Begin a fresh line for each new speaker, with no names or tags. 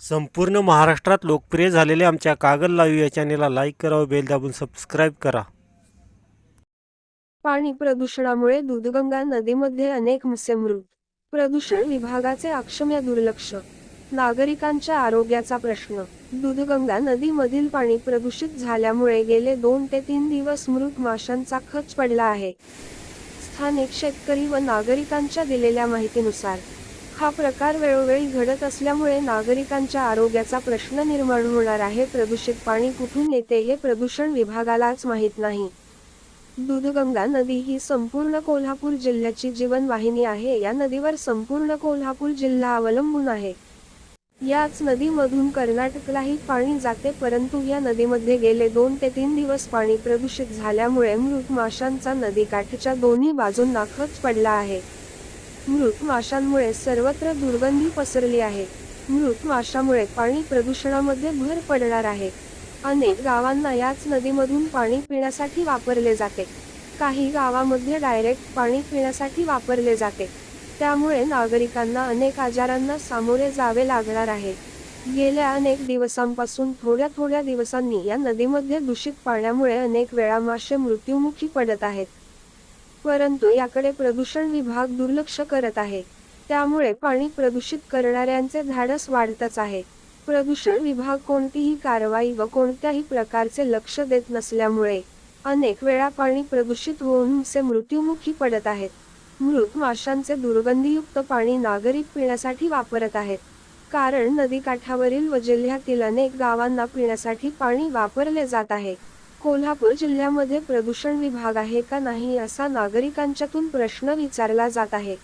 संपूर्ण महाराष्ट्रात लोकप्रिय झालेल्या आमच्या कागद लाईव्ह या चॅनेलला लाईक करा व बेल दाबून सबस्क्राईब करा.
पाणी प्रदूषणामुळे दूधगंगा नदीमध्ये अनेक मुसे मृत प्रदूषण विभागाचे अक्षम्य दुर्लक्ष नागरिकांच्या आरोग्याचा प्रश्न. दूधगंगा नदीमधील पाणी प्रदूषित झाल्यामुळे गेले दोन ते तीन दिवस मृत माशांचा खच पडला आहे. स्थानिक शेतकरी व नागरिकांच्या दिलेल्या माहितीनुसार हा प्रकार वेळोवेळी घडत असल्यामुळे नागरिकांच्या आरोग्याचा प्रश्न निर्माण होणार आहे. प्रदूषित पाणी कुठून येते हे प्रदूषण विभागालाच माहीत नाही. दूधगंगा नदी ही संपूर्ण कोल्हापूर जिल्ह्याची जीवनवाहिनी आहे. या नदीवर संपूर्ण कोल्हापूर जिल्हा अवलंबून आहे. याच नदीमधून कर्नाटकलाही पाणी जाते परंतु या नदीमध्ये गेले दोन ते तीन दिवस पाणी प्रदूषित झाल्यामुळे मृत माशांचा नदीकाठच्या दोन्ही बाजूंना खच पडला आहे. मृत माशांमुळे सर्वत्र दुर्गंधी पसरली आहे. मृत माशामुळे पाणी प्रदूषणामध्ये भर पडणार आहे. अनेक गावांना याच नदीमधून पाणी पिण्यासाठी वापरले जाते. काही गावामध्ये डायरेक्ट पाणी पिण्यासाठी वापरले जाते. त्यामुळे नागरिकांना अनेक आजारांना सामोरे जावे लागणार आहे. गेल्या अनेक दिवसांपासून थोड्या थोड्या दिवसांनी या नदीमध्ये दूषित पाण्यामुळे अनेक वेळा मासे मृत्युमुखी पडत आहेत. परंतु याकडे प्रदूषण विभाग दुर्लक्ष करत आहे. त्यामुळे पाणी प्रदूषित करणाऱ्यांचे धाडस वाढतच आहे. प्रदूषण विभाग कोणतीही कारवाई व कोणत्याही प्रकारचे लक्ष देत नसल्यामुळे अनेक वेळा पाणी प्रदूषित होऊन से मृत्युमुखी पडत आहेत. मृत माशांचे दुर्गंधीयुक्त पाणी नागरिक पिण्यासाठी वापरत आहेत. कारण नदीकाठावरील व जिल्ह्यातील अनेक गावांना पिण्यासाठी पाणी वापरले जात आहे. कोल्हापूर जिल्ह्यामध्ये प्रदूषण विभाग आहे का नाही असा नागरिकांच्यातून प्रश्न विचारला जात आहे.